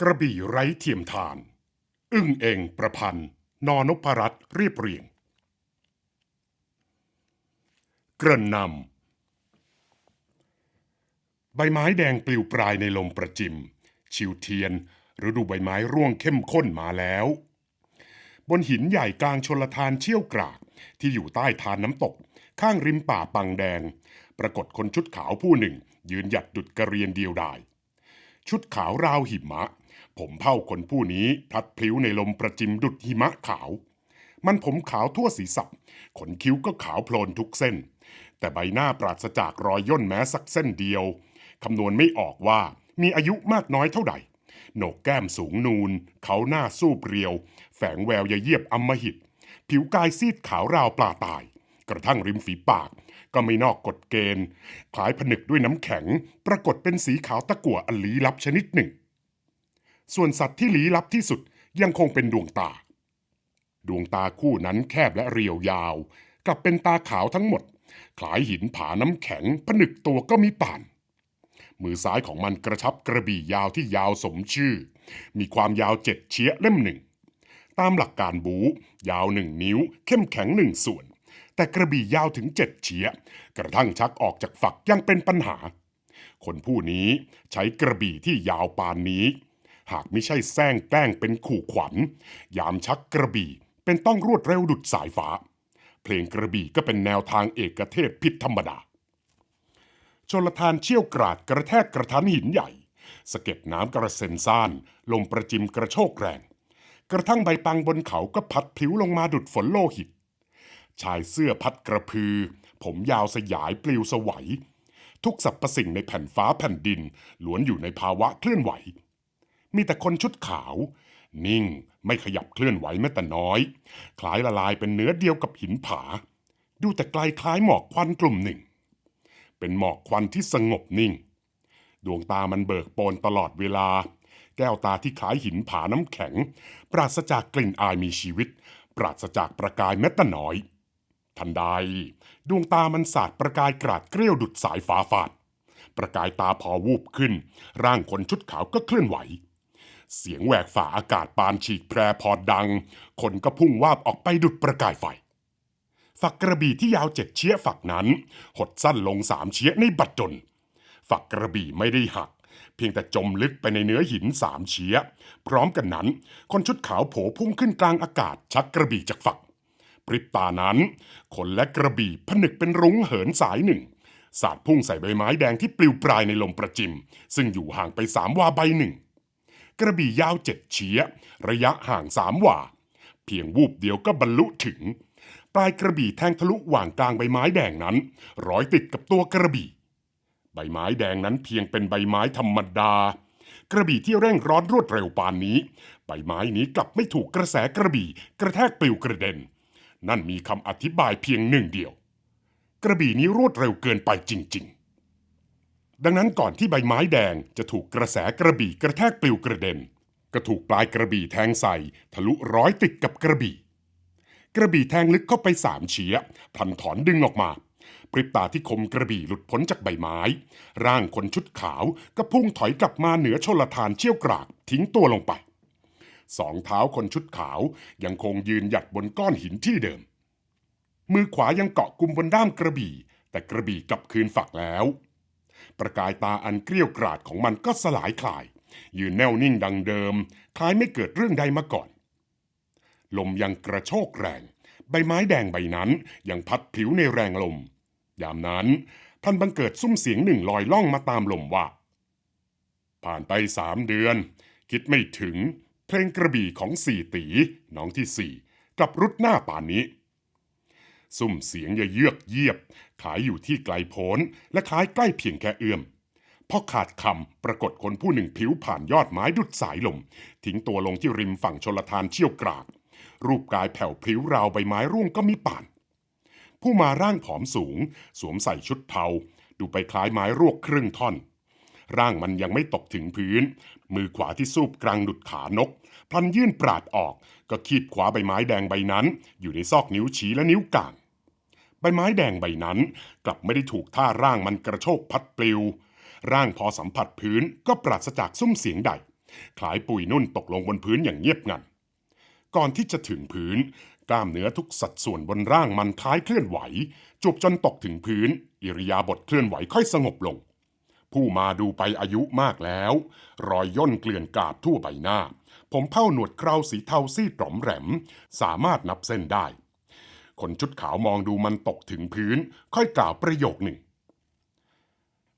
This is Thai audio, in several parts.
กระบี่ไร้เทียมทาน อึ้งเองประพันธ์นอนพรัตน์เรียบเรียง เกริ่นนำใบไม้แดงปลิวปลายในลมประจิม ชิวเทียนฤดูใบไม้ร่วงเข้มข้นมาแล้ว บนหินใหญ่กลางชนลทานเชี่ยวกรากที่อยู่ใต้ทานน้ำตก ข้างริมป่าปังแดง ปรากฏคนชุดขาวผู้หนึ่ง ยืนหยัดดุดกระเรียนเดียวดายชุดขาวราวหิมะ ผมเผ่าคนผู้นี้พลัดพลิ้วในลมประจิมดุดหิมะขาว มันผมขาวทั่วศีรษะขนคิ้วก็ขาวโพลนทุกเส้น แต่ใบหน้าปราศจากรอยย่นแม้สักเส้นเดียวคำนวณไม่ออกว่ามีอายุมากน้อยเท่าใดโหนกแก้มสูงนูน เขาหน้าสู้เปรียว แฝงแววยะเยียบอำมหิต ผิวกายซีดขาวราวปลาตาย กระทั่งริมฝีปาก ก็ไม่นอกกฎเกณฑ์ คล้ายผนึกด้วยน้ำแข็ง ปรากฏเป็นสีขาวตะกั่วอันลี้ลับชนิดหนึ่ง ส่วนสัตว์ที่ลี้ลับที่สุดยังคงเป็นดวงตา ดวงตาคู่นั้นแคบและเรียวยาว กับเป็นตาขาวทั้งหมด คล้ายหินผาน้ำแข็งผนึกตัวก็มีป่าน มือซ้ายของมันกระชับกระบี่ยาวที่ยาวสมชื่อ มีความยาวเจ็ดเชี้ยเล่มหนึ่ง ตามหลักการบู ยาวหนึ่งนิ้ว เข้มแข็งหนึ่งส่วน แต่กระบี่ยาวถึงเจ็ดเชี้ย กระทั่งชักออกจากฝักยังเป็นปัญหา คนผู้นี้ใช้กระบี่ที่ยาวปานนี้ หากไม่ใช่แซงแกล้งเป็นขู่ขวัญ ยามชักกระบี่ เป็นต้องรวดเร็วดุดสายฟ้า เพลงกระบี่ก็เป็นแนวทางเอกเทศผิดธรรมดาชนลทานเชี่ยวกราดกระแทกกระทันหินใหญ่ สะเก็ดน้ำกระเซ็นซ่าน ลมประจิมกระโชกแรง กระทั่งใบปังบนเขาก็พัดพลิ้วลงมาดุดฝนโลหิต ชายเสื้อพัดกระพือ ผมยาวสยายปลิวสวัย ทุกสรรพสิ่งในแผ่นฟ้าแผ่นดินล้วนอยู่ในภาวะเคลื่อนไหว มีแต่คนชุดขาว นิ่งไม่ขยับเคลื่อนไหวแม้แต่น้อย คล้ายละลายเป็นเนื้อเดียวกับหินผา ดูแต่ไกลคล้ายหมอกควันกลุ่มหนึ่ง เป็นหมอกควันที่สงบนิ่ง ดวงตามันเบิกโปนตลอดเวลา แก้วตาที่คล้ายหินผาน้ำแข็ง ปราศจากกลิ่นอายมีชีวิต ปราศจากประกายแม้แต่น้อย ทันใด ดวงตามันสาดประกายกราดเกลี้ยวดุดสายฟ้าฟาดประกายตาพอวูบขึ้น ร่างคนชุดขาวก็เคลื่อนไหว เสียงแหวกฝ่าอากาศปานฉีกแพรพอดัง คนก็พุ่งวาบออกไปดุดประกายไฟ ฝักกระบี่ที่ยาวเจ็ดเชี้ยฝักนั้น หดสั้นลงสามเชี้ยในบัดดลฝักกระบี่ไม่ได้หัก เพียงแต่จมลึกไปในเนื้อหินสามเชี้ย พร้อมกันนั้น คนชุดขาวโผพุ่งขึ้นกลางอากาศชักกระบี่จากฝักปริบตานั้นคนและกระบี่ผนึกเป็นรุ้งเหินสายหนึ่ง สาดพุ่งใส่ใบไม้แดงที่ปลิวปลายในลมประจิม ซึ่งอยู่ห่างไปสามวาใบหนึ่ง กระบี่ยาวเจ็ดเฉียระยะห่างสามว่า เพียงวูบเดียวก็บรรลุถึง ปลายกระบี่แทงทะลุหว่างกลางใบไม้แดงนั้น ร้อยติดกับตัวกระบี่ ใบไม้แดงนั้นเพียงเป็นใบไม้ธรรมดากระบี่ที่เร่งร้อนรวดเร็วปานนี้ ใบไม้นี้กลับไม่ถูกกระแสกระบี่กระแทกปลิวกระเด็น นั่นมีคำอธิบายเพียงหนึ่งเดียว กระบี่นี้รวดเร็วเกินไปจริง ๆ ดังนั้นก่อนที่ใบไม้แดงจะถูกกระแสกระบี่กระแทกปลิวกระเด็น ก็ถูกปลายกระบี่แทงใส่ ทะลุร้อยติดกับกระบี่ กระบี่แทงลึกเข้าไปสามเฉียพันถอนดึงออกมาปริบตาที่คมกระบี่หลุดพ้นจากใบไม้ ร่างคนชุดขาวก็พุ่งถอยกลับมาเหนือชนลทานเชี่ยวกรากทิ้งตัวลงไป สองเท้าคนชุดขาวยังคงยืนหยัดบนก้อนหินที่เดิม มือขวายังเกาะกุมบนด้ามกระบี่ แต่กระบี่กลับคืนฝักแล้ว ประกายตาอันเกลี้ยวกราดของมันก็สลายคลาย ยืนแน่วนิ่งดังเดิม คล้ายไม่เกิดเรื่องใดมาก่อน ลมยังกระโชกแรง ใบไม้แดงใบนั้นยังพัดผิวในแรงลม ยามนั้นท่านบังเกิดซุ้มเสียงหนึ่งลอยล่องมาตามลมว่า ผ่านไปสามเดือน คิดไม่ถึง เพลงกระบี่ของสี่ตีน้องที่สี่กลับรุดหน้าป่านนี้ ซุ่มเสียงอย่าเยือกเยียบ ขายอยู่ที่ไกลโพ้นและคล้ายใกล้เพียงแค่เอื้อมพอขาดคำปรากฏคนผู้หนึ่งผิวผ่านยอดไม้ดุดสายลม ทิ้งตัวลงที่ริมฝั่งชลทานเชี่ยวกราก รูปกายแผ่วพลิ้วราวใบไม้ร่วงก็มีป่าน ผู้มาร่างผอมสูง สวมใส่ชุดเทา ดูไปคล้ายไม้รวกครึ่งท่อน ร่างมันยังไม่ตกถึงพื้น มือขวาที่สูบกลางดุดขานก พลันยื่นปราดออก ก็คีบขวาใบไม้แดงใบนั้น อยู่ในซอกนิ้วชี้และนิ้วกลาง ใบไม้แดงใบนั้น กลับไม่ได้ถูกท่าร่างมันกระโชกพัดปลิว ร่างพอสัมผัสพื้นก็ปราศจากซุ้มเสียงใดคล้ายปุยนุ่นตกลงบนพื้นอย่างเงียบงัน ก่อนที่จะถึงพื้น กล้ามเนื้อทุกสัดส่วนบนร่างมันคล้ายเคลื่อนไหวจูบจนตกถึงพื้น อิริยาบถเคลื่อนไหวค่อยสงบลง ผู้มาดูไปอายุมากแล้ว รอยย่นเกลื่อนกาดทั่วใบหน้า ผมเผ้าหนวดเคราสีเทาซีดหลอมแหลม สามารถนับเส้นได้ คนชุดขาวมองดูมันตกถึงพื้น ค่อยกล่าวประโยคหนึ่ง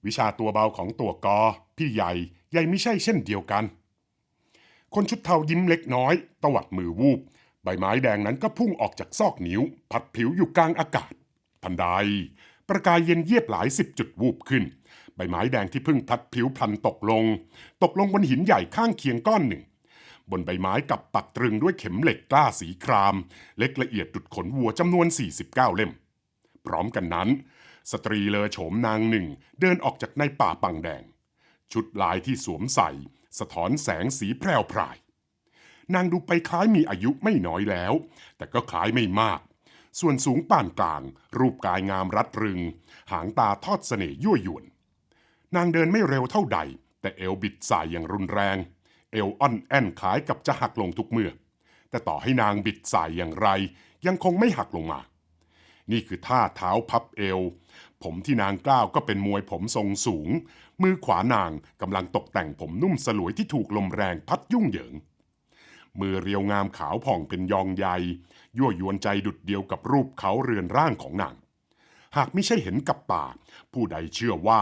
วิชาตัวเบาของตัวกอ พี่ใหญ่ใหญ่ไม่ใช่เช่นเดียวกัน คนชุดเทายิ้มเล็กน้อย ตวัดมือวูบ ใบไม้แดงนั้นก็พุ่งออกจากซอกนิ้วผัดผิวอยู่กลางอากาศ ทันใด ประกายเย็นเยียบหลายสิบจุดวูบขึ้น ใบไม้แดงที่เพิ่งพัดผิวพลันตกลง ตกลงบนหินใหญ่ข้างเคียงก้อนหนึ่ง บนใบไม้กับปักตรึงด้วยเข็มเหล็กกล้าสีคราม เล็กละเอียดดุดขนวัวจำนวน 49 เล่ม พร้อมกันนั้น สตรีเลอโฉมนางหนึ่ง เดินออกจากในป่าปังแดง ชุดลายที่สวมใส่ สะท้อนแสงสีแพร่วพราย นางดูไปคล้ายมีอายุไม่น้อยแล้ว แต่ก็คล้ายไม่มาก ส่วนสูงป่านกลาง รูปกายงามรัดรึง หางตาทอดเสน่ห์ยั่วยวน นางเดินไม่เร็วเท่าใด แต่เอวบิดสายอย่างรุนแรง เอวอ่อนแอนคล้ายกับจะหักลงทุกเมื่อ แต่ต่อให้นางบิดสายอย่างไร ยังคงไม่หักลงมา นี่คือท่าเท้าพับเอว ผมที่นางกล้าวก็เป็นมวยผมทรงสูง มือขวานางกำลังตกแต่งผมนุ่มสลวยที่ถูกลมแรงพัดยุ่งเหยิง มือเรียวงามขาวผ่องเป็นยองใยยั่วยวนใจดุดเดียวกับรูปเขาเรือนร่างของนางหากไม่ใช่เห็นกับตาผู้ใดเชื่อว่า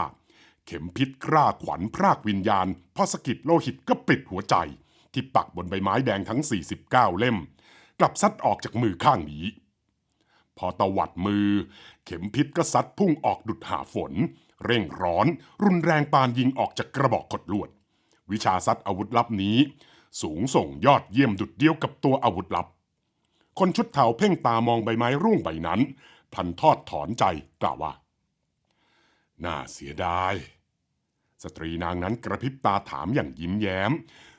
เข็มพิษกล้าขวัญพรากวิญญาณพอสะกิดโลหิตก็ปิดหัวใจ ที่ปักบนใบไม้แดงทั้ง 49 เล่ม กลับซัดออกจากมือข้างนี้ พอตวัดมือ เข็มพิษก็ซัดพุ่งออกดุดหาฝน เร่งร้อน รุนแรงปานยิงออกจากกระบอกขดลวด วิชาซัดอาวุธลับนี้ สูงส่งยอดเยี่ยมดุดเดียวกับตัวอาวุธลับ คนชุดเทาเพ่งตามองใบไม้ร่วงใบนั้น พันทอดถอนใจกล่าวว่า น่าเสียดาย สตรีนางนั้นกระพริบตาถามอย่างยิ้มแย้ม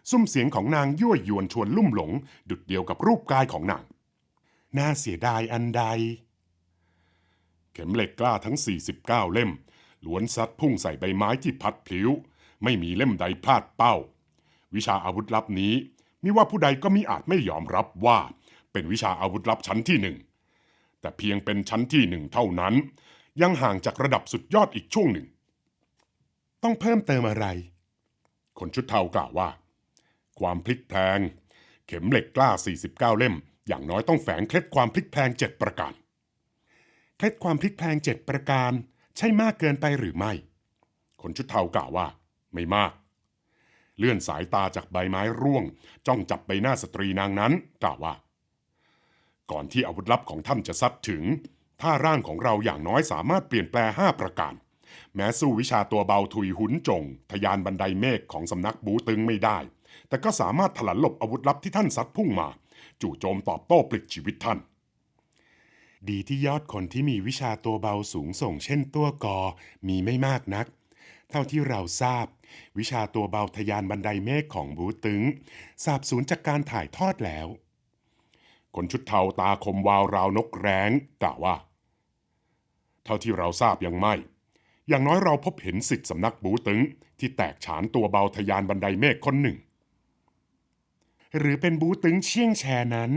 ซุ้มเสียงของนางยั่วยวนชวนลุ่มหลง ดุดเดียวกับรูปกายของนาง น่าเสียดายอันใด เข็มเหล็กกล้าทั้ง 49 เล่ม ล้วนซัดพุ่งใส่ใบไม้ที่พัดพลิ้ว ไม่มีเล่มใดพลาดเป้า วิชาอาวุธลับนี้มิว่าผู้ใดก็มิอาจไม่ยอมรับว่า เป็นวิชาอาวุธลับชั้นที่หนึ่งแต่เพียงเป็นชั้นที่หนึ่งเท่านั้น ยังห่างจากระดับสุดยอดอีกช่วงหนึ่ง ต้องเพิ่มเติมอะไร คนชุดเทากล่าวว่า ความพลิกแพลง เข็มเหล็กกล้า 49 เล่ม อย่างน้อยต้องแฝงเคล็ดความพลิกแพลงเจ็ดประการ เคล็ดความพลิกแพลงเจ็ดประการ ใช่มากเกินไปหรือไม่ คนชุดเทากล่าวว่า ไม่มาก เลื่อนสายตาจากใบไม้ร่วง จ้องจับใบหน้าสตรีนางนั้น กล่าวว่า ก่อนที่อาวุธลับของท่านจะซัดถึง ถ้าร่างของเราอย่างน้อยสามารถเปลี่ยนแปลห้าประการ แม้สู้วิชาตัวเบาทุยหุนจง ทยานบันไดเมฆของสำนักบูตึงไม่ได้ แต่ก็สามารถถลันหลบอาวุธลับที่ท่านซัดพุ่งมา จู่โจมตอบโต้ปลิดชีวิตท่าน ดีที่ยอดคนที่มีวิชาตัวเบาสูงส่งเช่นตัวกอมีไม่มากนัก เท่าที่เราทราบ วิชาตัวเบาทยานบันไดเมฆของบูตึงสาบสูญจากการถ่ายทอดแล้ว คนชุดเทาตาคมวาวราวนกแร้งกล่าวว่า เท่าที่เราทราบยังไม่ อย่างน้อยเราพบเห็นสิทธิสำนักบูตึงที่แตกฉานตัวเบาทยานบันไดเมฆคนหนึ่ง หรือเป็นบูตึงเชี่ยงแชนั้น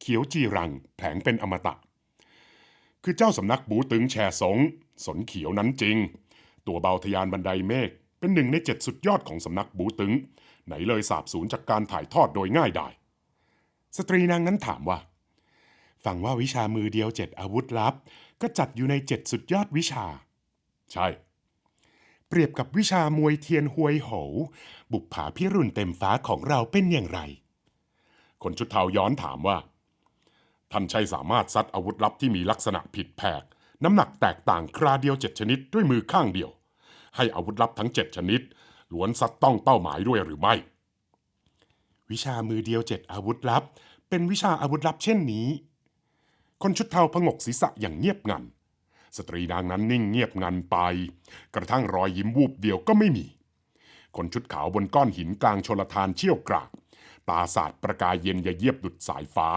เขียวจีรังแผลงเป็นอมตะ คือเจ้าสำนักบูตึงแชสง สนเขียวนั้นจริง ตัวเบาทยานบันไดเมฆเป็นหนึ่งในเจ็ดสุดยอดของสำนักบูตึง ไหนเลยสาบสูญจากการถ่ายทอดโดยง่ายได้สตรีนางนั้นถามว่าฟังว่าวิชามือเดียวเจ็ดอาวุธลับ ก็จัดอยู่ในเจ็ดสุดยอดวิชา ใช่ เปรียบกับวิชามวยเทียนหวยโหวบุปผาพิรุณเต็มฟ้าของเราเป็นอย่างไร คนชุดเทาย้อนถามว่า ท่านใช่สามารถซัดอาวุธลับที่มีลักษณะผิดแผก น้ำหนักแตกต่างคราเดียวเจ็ดชนิดด้วยมือข้างเดียว ให้อาวุธลับทั้งเจ็ดชนิดล้วนซัดต้องเป้าหมายด้วยหรือไม่ วิชามือเดียวเจ็ดอาวุธลับ เป็นวิชาอาวุธลับเช่นนี้ คนชุดเทาพงกศีรษะอย่างเงียบงัน สตรีนางนั้นนิ่งเงียบงันไป กระทั่งรอยยิ้มวูบเดียวก็ไม่มี คนชุดขาวบนก้อนหินกลางชลทานเชี่ยวกราก ตาสาดประกายเย็นยะเยียบดุดสายฟ้า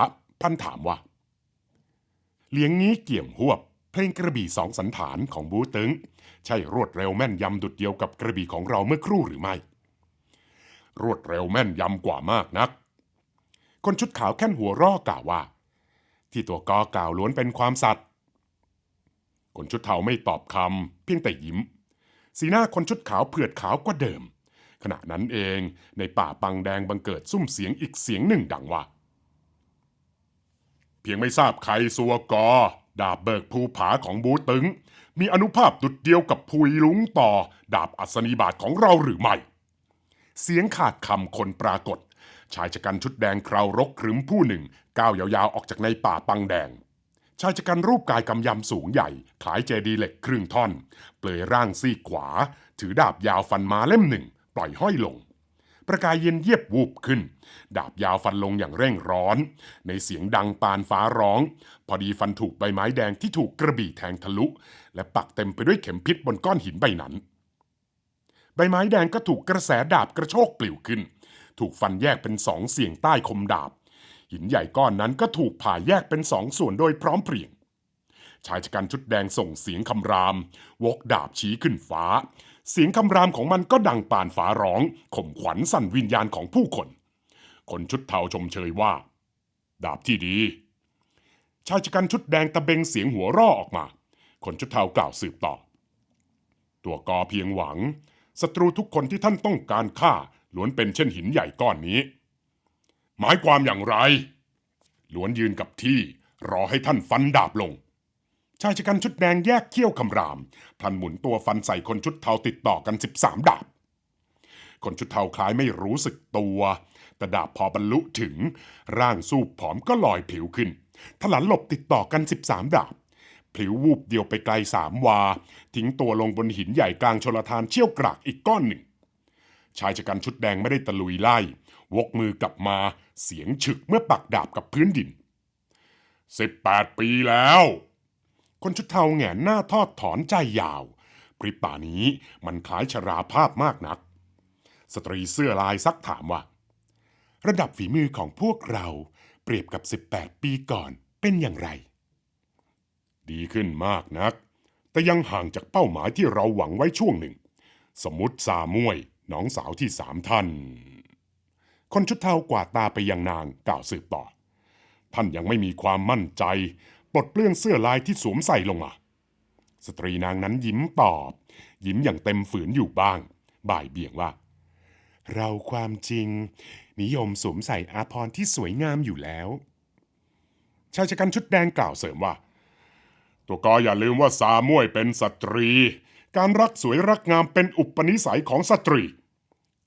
พันถามว่า เลี้ยงนี้เกี่ยมหวบ เพลงกระบี่สองสันฐานของบูตึง ใช่รวดเร็วแม่นยำดุดเดียวกับกระบี่ของเราเมื่อครู่หรือไม่ รวดเร็วแม่นยำกว่ามากนัก คนชุดขาวแค่นหัวร่อกล่าวว่าที่ตัวกอกล่าวล้วนเป็นความสัตย์ คนชุดเทาไม่ตอบคำเพียงแต่ยิ้ม สีหน้าคนชุดขาวเผือดขาวกว่าเดิม ขณะนั้นเองในป่าปังแดงบังเกิดซุ้มเสียงอีกเสียงหนึ่งดังว่า เพียงไม่ทราบใครสัวกอ ดาบเบิกภูผาของบูตึง มีอนุภาพดุดเดียวกับพุยลุงต่อ ดาบอัศนีบาทของเราหรือไม่ เสียงขาดคำคนปรากฏ ชายชะกันชุดแดงคราวรกครึมผู้หนึ่งก้าวยาวๆออกจากในป่าปังแดง ชายชะกันรูปกายกำยำสูงใหญ่ คล้ายเจดีเหล็กครึ่งท่อน เปลือยร่างซีกขวา ถือดาบยาวฟันมาเล่มหนึ่ง ปล่อยห้อยลง ประกายเย็นเยียบวูบขึ้น ดาบยาวฟันลงอย่างเร่งร้อน ในเสียงดังปานฟ้าร้อง พอดีฟันถูกใบไม้แดงที่ถูกกระบี่แทงทะลุ และปักเต็มไปด้วยเข็มพิษบนก้อนหินใบนั้น ใบไม้แดงก็ถูกกระแสดาบกระโชกปลิวขึ้น ถูกฟันแยกเป็นสองเสียงใต้คมดาบ หินใหญ่ก้อนนั้นก็ถูกผ่าแยกเป็นสองส่วนโดยพร้อมเพรียง ชายชะกันชุดแดงส่งเสียงคำราม วกดาบชี้ขึ้นฟ้า เสียงคำรามของมันก็ดังปานฟ้าร้อง ข่มขวัญสั่นวิญญาณของผู้คน คนชุดเทาชมเชยว่า ดาบที่ดี ชายชะกันชุดแดงตะเบงเสียงหัวร่อออกมา คนชุดเทากล่าวสืบต่อ ตัวกอเพียงหวังศัตรูทุกคนที่ท่านต้องการฆ่าล้วนเป็นเช่นหินใหญ่ก้อนนี้ หมายความอย่างไรล้วนยืนกับที่รอให้ท่านฟันดาบลง ชายชะกันชุดแดงแยกเขี้ยวคำราม พลันหมุนตัวฟันใส่คนชุดเทาติดต่อกัน 13 ดาบ คนชุดเทาคล้ายไม่รู้สึกตัว แต่ดาบพอบรรลุถึง ร่างสูบผอมก็ลอยผิวขึ้นถลันหลบติดต่อกัน 13 ดาบพลิววูบเดียวไปไกลสามวา ทิ้งตัวลงบนหินใหญ่กลางชลทานเชี่ยวกรากอีกก้อนหนึ่ง ชายชะกันชุดแดงไม่ได้ตะลุยไล่ วกมือกลับมาเสียงฉึกเมื่อปักดาบกับพื้นดิน 18 ปีแล้ว คนชุดเทาแหงนหน้าทอดถอนใจยาวปริป่านี้มันคล้ายชราภาพมากนัก สตรีเสื้อลายซักถามว่า ระดับฝีมือของพวกเราเปรียบกับ 18 ปีก่อนเป็นอย่างไร ดีขึ้นมากนัก แต่ยังห่างจากเป้าหมายที่เราหวังไว้ช่วงหนึ่ง สมมติสามวยน้องสาวที่สามท่าน คนชุดเทากวาดตาไปยังนางกล่าวสืบต่อ ท่านยังไม่มีความมั่นใจ ปลดเปลื้องเสื้อลายที่สวมใส่ลงมา สตรีนางนั้นยิ้มตอบ ยิ้มอย่างเต็มฝืนอยู่บ้าง บ่ายเบี่ยงว่า เราความจริง นิยมสวมใส่อาภรณ์ที่สวยงามอยู่แล้ว ชายชะกันชุดแดงกล่าวเสริมว่า ตัวกออย่าลืมว่าสามวยเป็นสตรี การรักสวยรักงามเป็นอุปนิสัยของสตรี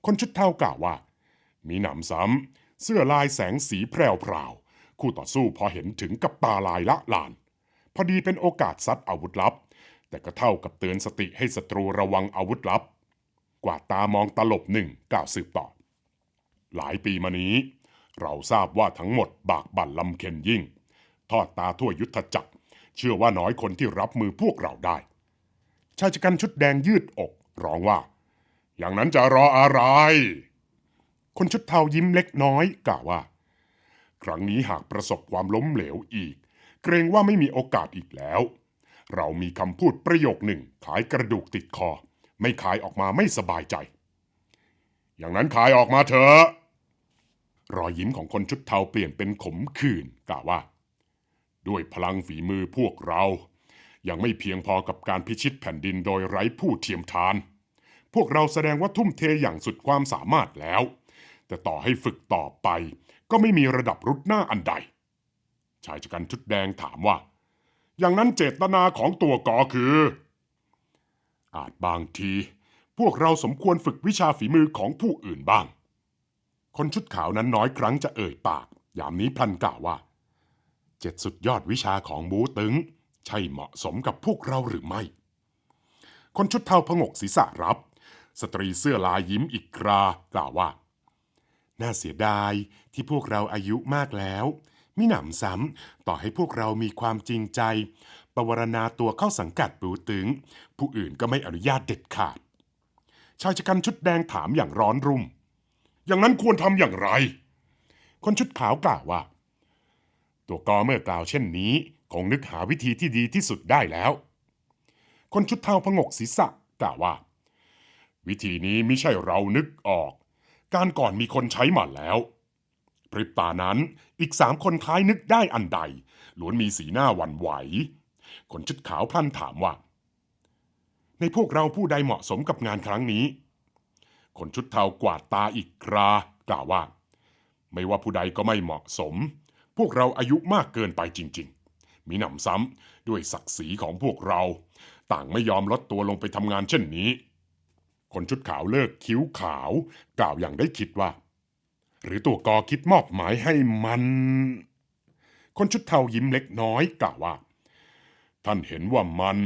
คนชุดเทากล่าวว่า มีหนำซ้ำ เสื้อลายแสงสีแพรวพราวๆคู่ต่อสู้พอเห็นถึงกับตาลายละลาน พอดีเป็นโอกาสซัดอาวุธลับ แต่ก็เท่ากับเตือนสติให้ศัตรูระวังอาวุธลับ กว่าตามองตลบหนึ่งกล่าวสืบต่อ หลายปีมานี้ เราทราบว่าทั้งหมดบากบั่นลำเค็นยิ่ง ทอดตาทั่วยุทธจักร เชื่อว่าน้อยคนที่รับมือพวกเราได้ ชายชะกันชุดแดงยืดอกร้องว่า อย่างนั้นจะรออะไร คนชุดเทายิ้มเล็กน้อยกล่าวว่า ครั้งนี้หากประสบความล้มเหลวอีก เกรงว่าไม่มีโอกาสอีกแล้ว เรามีคำพูดประโยคหนึ่งขายกระดูกติดคอ ไม่ขายออกมาไม่สบายใจ อย่างนั้นขายออกมาเถอะรอยยิ้มของคนชุดเทาเปลี่ยนเป็นขมขื่นกล่าวว่า ด้วยพลังฝีมือพวกเรา ยังไม่เพียงพอกับการพิชิตแผ่นดินโดยไร้ผู้เทียมทาน พวกเราแสดงว่าทุ่มเทอย่างสุดความสามารถแล้ว แต่ต่อให้ฝึกต่อไป ก็ไม่มีระดับรุดหน้าอันใด ชายชะกันชุดแดงถามว่า อย่างนั้นเจตนาของตัวกอคือ อาจบางที พวกเราสมควรฝึกวิชาฝีมือของผู้อื่นบ้าง คนชุดขาวนั้นน้อยครั้งจะเอ่ยปาก ยามนี้พลันกล่าวว่า เจ็ดสุดยอดวิชาของบูตึง ใช่เหมาะสมกับพวกเราหรือไม่ คนชุดเทาพงกศีรษะรับ สตรีเสื้อลายยิ้มอีกครากล่าวว่า น่าเสียดายที่พวกเราอายุมากแล้ว มิหนำซ้ำต่อให้พวกเรามีความจริงใจ ปวารณาตัวเข้าสังกัดปูตึง ผู้อื่นก็ไม่อนุญาตเด็ดขาด ชายชะกันชุดแดงถามอย่างร้อนรุ่ม อย่างนั้นควรทำอย่างไร คนชุดขาวกล่าวว่า ตัวกอเมื่อกล่าวเช่นนี้ คงนึกหาวิธีที่ดีที่สุดได้แล้ว คนชุดเทาพงกศีรษะกล่าวว่า วิธีนี้ไม่ใช่เรานึกออก การก่อนมีคนใช้มาแล้วพริบตานั้นอีกสามคนท้ายนึกได้อันใดล้วนมีสีหน้าหวั่นไหว คนชุดขาวพลันถามว่า ในพวกเราผู้ใดเหมาะสมกับงานครั้งนี้ คนชุดเทากวาดตาอีกครากล่าวว่า ไม่ว่าผู้ใดก็ไม่เหมาะสม พวกเราอายุมากเกินไปจริง ๆ มีหนำซ้ำด้วยศักดิ์ศรีของพวกเรา ต่างไม่ยอมลดตัวลงไปทำงานเช่นนี้ คนชุดขาวเลิกคิ้วขาว กล่าวอย่างได้คิดว่า หรือตัวกอคิดมอบหมายให้มัน คนชุดเทายิ้มเล็กน้อยกล่าวว่า ท่านเห็นว่ามัน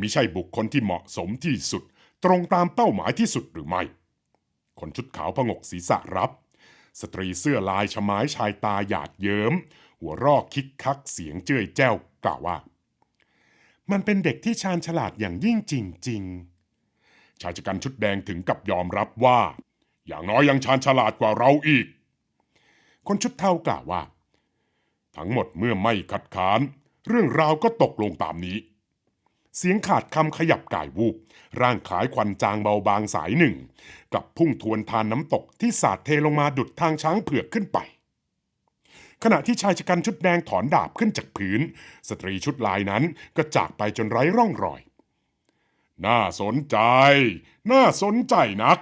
มิใช่บุคคลที่เหมาะสมที่สุด ตรงตามเป้าหมายที่สุดหรือไม่ คนชุดขาวพงกศีรษะรับ สตรีเสื้อลายชไม้ชายตาหยาดเยิ้ม หัวรอกคิกคักเสียงเจ้ยแจ้วกล่าวว่า มันเป็นเด็กที่ชาญฉลาดอย่างยิ่งจริง ๆ ชายชะกันชุดแดงถึงกับยอมรับว่า อย่างน้อยยังชาญฉลาดกว่าเราอีก คนชุดเทากล่าวว่า ทั้งหมดเมื่อไม่คัดค้าน เรื่องราวก็ตกลงตามนี้ เสียงขาดคำขยับกายวูบ ร่างขายควันจางเบาบางสายหนึ่งกับพุ่งทวนทานน้ำตกที่สาดเทลงมาดุดทางช้างเผือกขึ้นไปขณะที่ชายชะกันชุดแดงถอนดาบขึ้นจากพื้น สตรีชุดลายนั้นก็จากไปจนไร้ร่องรอย น่าสนใจ น่าสนใจนัก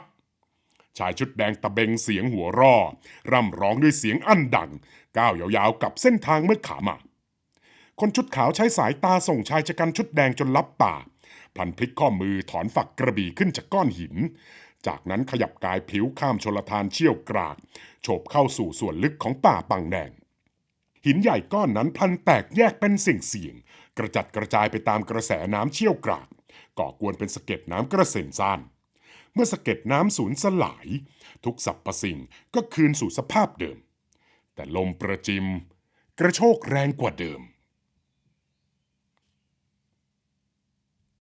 ชายชุดแดงตะเบงเสียงหัวร่อ ร่ำร้องด้วยเสียงอั้นดัง ก้าวยาวๆกับเส้นทางเมื่อขามาคนชุดขาวใช้สายตาส่งชายชะกันชุดแดงจนลับตาพลันพลิกข้อมือถอนฝักกระบี่ขึ้นจากก้อนหิน จากนั้นขยับกายผิวข้ามชลทานเชี่ยวกรากโฉบเข้าสู่ส่วนลึกของป่าปังแดงหินใหญ่ก้อนนั้นพลันแตกแยกเป็นสิ่งเสียงๆ กระจัดกระจายไปตามกระแสน้ำเชี่ยวกรากก่อกวนเป็นสะเก็ดน้ำกระเซ็นซ่านเมื่อสะเก็ดน้ำสูญสลาย ทุกสรรพสิ่งก็คืนสู่สภาพเดิม แต่ลมประจิม กระโชกแรงกว่าเดิม